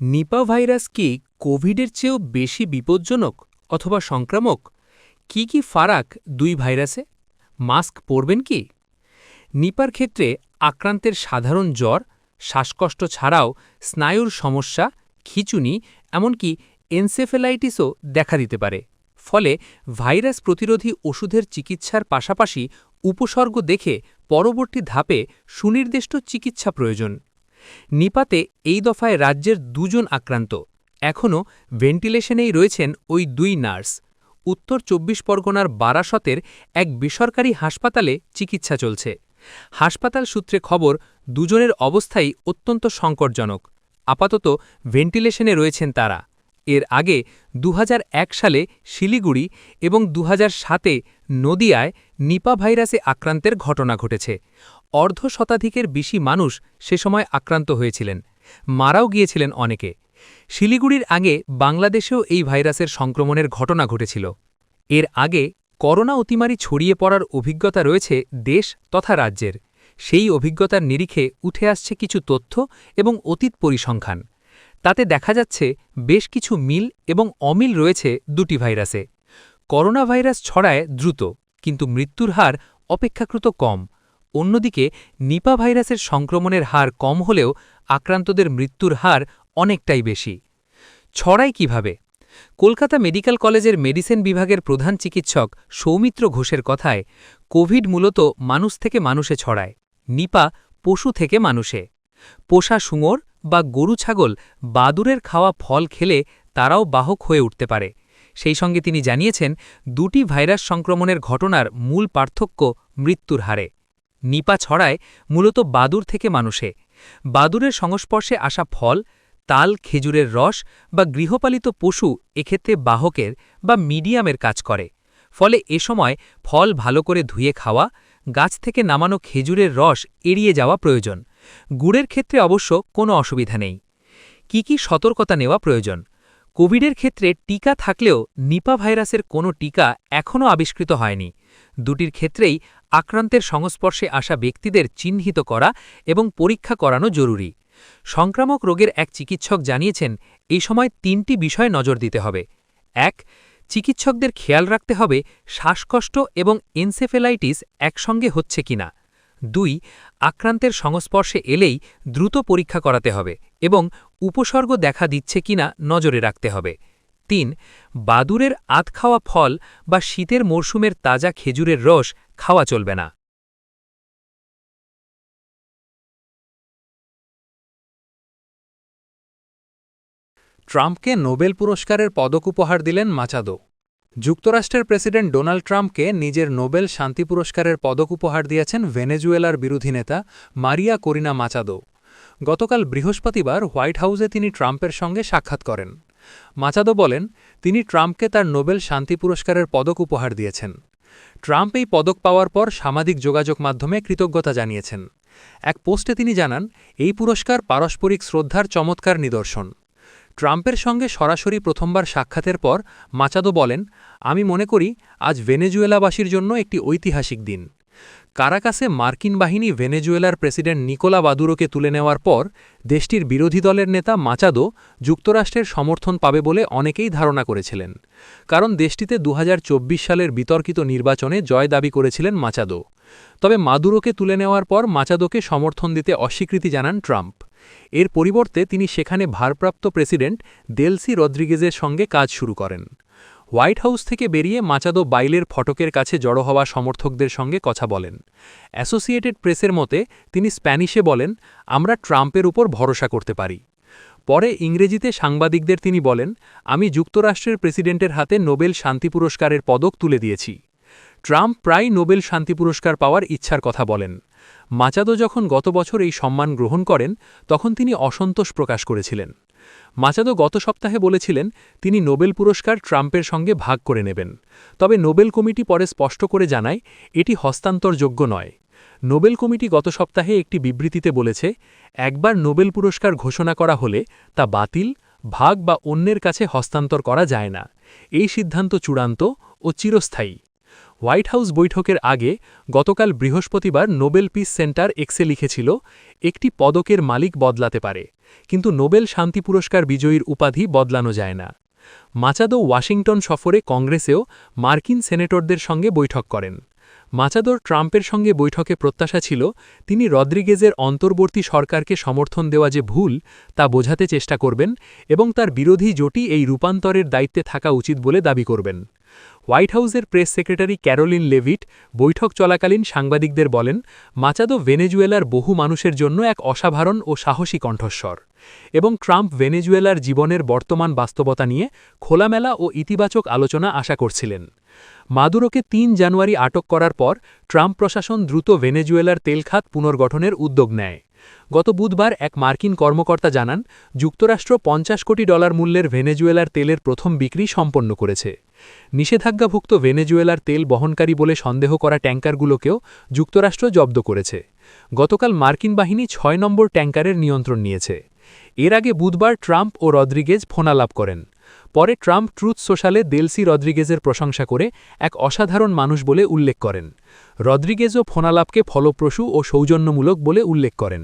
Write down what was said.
Nipah virus কি কোভিডের চেয়েও বেশি বিপজ্জনক অথবা সংক্রামক? কি কি ফারাক দুই ভাইরাসে? মাস্ক পরবেন কি? নিপার ক্ষেত্রে আক্রান্তের সাধারণ জ্বর, শ্বাসকষ্ট ছাড়াও স্নায়ুর সমস্যা, খিচুনি, এমনকি এনসেফেলাইটিসও দেখা দিতে পারে। ফলে ভাইরাস প্রতিরোধী ওষুধের চিকিৎসার পাশাপাশি উপসর্গ দেখে পরবর্তী ধাপে সুনির্দিষ্ট চিকিৎসা প্রয়োজন। নিপাতে এই দফায় রাজ্যের দুজন আক্রান্ত। এখনও ভেন্টিলেশনেই রয়েছেন ওই দুই নার্স। উত্তর চব্বিশ পরগনার বারাসতের এক বেসরকারি হাসপাতালে চিকিৎসা চলছে। হাসপাতাল সূত্রে খবর, দুজনের অবস্থাই অত্যন্ত সংকটজনক। আপাতত ভেন্টিলেশনে রয়েছেন তারা। এর আগে দুহাজার এক সালে শিলিগুড়ি এবং দু সাতে নদিয়ায় নিপা ভাইরাসে আক্রান্তের ঘটনা ঘটেছে। অর্ধ শতাধিকের বেশি মানুষ সে সময় আক্রান্ত হয়েছিলেন। মারাও গিয়েছিলেন অনেকে। শিলিগুড়ির আগে বাংলাদেশেও এই ভাইরাসের সংক্রমণের ঘটনা ঘটেছিল। এর আগে করোনা অতিমারি ছড়িয়ে পড়ার অভিজ্ঞতা রয়েছে দেশ তথা রাজ্যের। সেই অভিজ্ঞতার নিরিখে উঠে আসছে কিছু তথ্য এবং অতীত পরিসংখ্যান। তাতে দেখা যাচ্ছে বেশ কিছু মিল এবং অমিল রয়েছে দুটি ভাইরাসে। করোনা ভাইরাস ছড়ায় দ্রুত, কিন্তু মৃত্যুর হার অপেক্ষাকৃত কম। অন্যদিকে, নিপা ভাইরাসের সংক্রমণের হার কম হলেও আক্রান্তদের মৃত্যুর হার অনেকটাই বেশি। ছড়ায় কীভাবে? কলকাতা মেডিকেল কলেজের মেডিসিন বিভাগের প্রধান চিকিৎসক সৌমিত্র ঘোষের কথায়, কোভিড মূলত মানুষ থেকে মানুষে ছড়ায়, নিপা পশু থেকে মানুষে। পোষা শুঙর বা গরু ছাগল বাদুরের খাওয়া ফল খেলে তারাও বাহক হয়ে উঠতে পারে। সেই সঙ্গে তিনি জানিয়েছেন, দুটি ভাইরাস সংক্রমণের ঘটনার মূল পার্থক্য মৃত্যুর হারে। নিপা ছড়ায় মূলত বাদুর থেকে মানুষে। বাদুরের সংস্পর্শে আসা ফল, তাল, খেজুরের রস বা গৃহপালিত পশু এক্ষেত্রে বাহকের বা মিডিয়ামের কাজ করে। ফলে এ সময় ফল ভালো করে ধুয়ে খাওয়া, গাছ থেকে নামানো খেজুরের রস এড়িয়ে যাওয়া প্রয়োজন। গুড়ের ক্ষেত্রে অবশ্য কোনো অসুবিধা নেই। কি কি সতর্কতা নেওয়া প্রয়োজন? কোভিডের ক্ষেত্রে টিকা থাকলেও নিপা ভাইরাসের কোনো টিকা এখনও আবিষ্কৃত হয়নি। দুটির ক্ষেত্রেই আক্রান্তের সংস্পর্শে আসা ব্যক্তিদের চিহ্নিত করা এবং পরীক্ষা করানো জরুরি। সংক্রামক রোগের এক চিকিৎসক জানিয়েছেন, এই সময় তিনটি বিষয় নজর দিতে হবে। এক, চিকিৎসকদের খেয়াল রাখতে হবে শ্বাসকষ্ট এবং এনসেফেলাইটিস একসঙ্গে হচ্ছে কিনা। দুই, আক্রান্তের সংস্পর্শে এলেই দ্রুত পরীক্ষা করাতে হবে এবং উপসর্গ দেখা দিচ্ছে কিনা নজরে রাখতে হবে। তিন, বাদুরের আত খাওয়া ফল বা শীতের মরশুমের তাজা খেজুরের রস খাওয়া চলবে না। ট্রাম্পকে নোবেল পুরস্কারের পদক উপহার দিলেন মাচাদো। যুক্তরাষ্ট্রের প্রেসিডেন্ট ডোনাল্ড ট্রাম্পকে নিজের নোবেল শান্তি পুরস্কারের পদক উপহার দিয়েছেন ভেনেজুয়েলার বিরোধী নেতা মারিয়া করিনা মাচাদো। গতকাল বৃহস্পতিবার হোয়াইট হাউসে তিনি ট্রাম্পের সঙ্গে সাক্ষাৎ করেন। মাচাদো বলেন, তিনি ট্রাম্পকে তার নোবেল শান্তি পুরস্কারের পদক উপহার দিয়েছেন। ট্রাম্প এই পদক পাওয়ার পর সামাজিক যোগাযোগ মাধ্যমে কৃতজ্ঞতা জানিয়েছেন। এক পোস্টে তিনি জানান, এই পুরস্কার পারস্পরিক শ্রদ্ধার চমৎকার নিদর্শন। ট্রাম্পের সঙ্গে সরাসরি প্রথমবার সাক্ষাতের পর মাচাদো বলেন, আমি মনে করি, আজ ভেনেজুয়েলাবাসীর জন্য একটি ঐতিহাসিক দিন। কারাকাসে মার্কিন বাহিনী ভেনেজুয়েলার প্রেসিডেন্ট নিকোলা বাদুরোকে তুলে নেওয়ার পর, দেশটির বিরোধী দলের নেতা মাচাদো যুক্তরাষ্ট্রের সমর্থন পাবে বলে অনেকেই ধারণা করেছিলেন। কারণ দেশটিতে দু হাজার চব্বিশ সালের বিতর্কিত নির্বাচনে জয় দাবি করেছিলেন মাচাদো। তবে মাদুরোকে তুলে নেওয়ার পর মাচাদোকে সমর্থন দিতে অস্বীকৃতি জানান ট্রাম্প। এর পরিবর্তে তিনি সেখানে ভারপ্রাপ্ত প্রেসিডেন্ট দেলসি রদ্রিগেজের সঙ্গে কাজ শুরু করেন। হোয়াইট হাউস থেকে বেরিয়ে মাচাদো বাইলের ফটকের কাছে জড়ো হওয়া সমর্থকদের সঙ্গে কথা বলেন। অ্যাসোসিয়েটেড প্রেসের মতে, তিনি স্প্যানিশে বলেন, আমরা ট্রাম্পের উপর ভরসা করতে পারি। পরে ইংরেজিতে সাংবাদিকদের তিনি বলেন, আমি যুক্তরাষ্ট্রের প্রেসিডেন্টের হাতে নোবেল শান্তি পুরস্কারের পদক তুলে দিয়েছি। ট্রাম্প প্রায় নোবেল শান্তি পুরস্কার পাওয়ার ইচ্ছার কথা বলেন। মাচাদো যখন গত বছর এই সম্মান গ্রহণ করেন, তখন তিনি অসন্তোষ প্রকাশ করেছিলেন। মাচাদো গত সপ্তাহে বলেছিলেন, তিনি নোবেল পুরস্কার ট্রাম্পের সঙ্গে ভাগ করে নেবেন। তবে নোবেল কমিটি পরে স্পষ্ট করে জানায়, এটি হস্তান্তরযোগ্য নয়। নোবেল কমিটি গত সপ্তাহে একটি বিবৃতিতে বলেছে, একবার নোবেল পুরস্কার ঘোষণা করা হলে তা বাতিল, ভাগ বা অন্যের কাছে হস্তান্তর করা যায় না। এই সিদ্ধান্ত চূড়ান্ত ও চিরস্থায়ী। হোয়াইট হাউস বৈঠকের আগে গতকাল বৃহস্পতিবার নোবেল পিস সেন্টার এক্সে লিখেছিল, একটি পদকের মালিক বদলাতে পারে, কিন্তু নোবেল শান্তি পুরস্কার বিজয়ীর উপাধি বদলানো যায় না। মাচাদো ওয়াশিংটন সফরে কংগ্রেসেও মার্কিন সেনেটরদের সঙ্গে বৈঠক করেন। মাচাদোর ট্রাম্পের সঙ্গে বৈঠকে প্রত্যাশা ছিল, তিনি রদ্রিগেজের অন্তর্বর্তী সরকারকে সমর্থন দেওয়া যে ভুল, তা বোঝাতে চেষ্টা করবেন এবং তার বিরোধী জোটই এই রূপান্তরের দায়িত্বে থাকা উচিত বলে দাবি করবেন। হোয়াইট হাউসের প্রেস সেক্রেটারি ক্যারোলিন লেভিট বৈঠক চলাকালীন সাংবাদিকদের বলেন, মাচাদো ভেনেজুয়েলার বহু মানুষের জন্য এক অসাধারণ ও সাহসী কণ্ঠস্বর এবং ট্রাম্প ভেনেজুয়েলার জীবনের বর্তমান বাস্তবতা নিয়ে খোলামেলা ও ইতিবাচক আলোচনা আশা করছিলেন। মাদুরোকে তিন জানুয়ারি আটক করার পর ট্রাম্প প্রশাসন দ্রুত ভেনেজুয়েলার তেলখাত পুনর্গঠনের উদ্যোগ নেয়। গত বুধবার এক মার্কিন কর্মকর্তা জানান, যুক্তরাষ্ট্র পঞ্চাশ কোটি ডলার মূল্যের ভেনেজুয়েলার তেলের প্রথম বিক্রি সম্পন্ন করেছে। নিষেধাজ্ঞাভুক্ত ভেনেজুয়েলার তেল বহনকারী বলে সন্দেহ করা ট্যাঙ্কারগুলোকেও যুক্তরাষ্ট্র জব্দ করেছে। গতকাল মার্কিন বাহিনী ছয় নম্বর ট্যাঙ্কারের নিয়ন্ত্রণ নিয়েছে। এর আগে বুধবার ট্রাম্প ও রদ্রিগেজ ফোনালাপ করেন। পরে ট্রাম্প ট্রুথ সোশ্যালে দেলসি রদ্রিগেজের প্রশংসা করে এক অসাধারণ মানুষ বলে উল্লেখ করেন। রদ্রিগেজও ফোনালাপকে ফলপ্রসূ ও সৌজন্যমূলক বলে উল্লেখ করেন।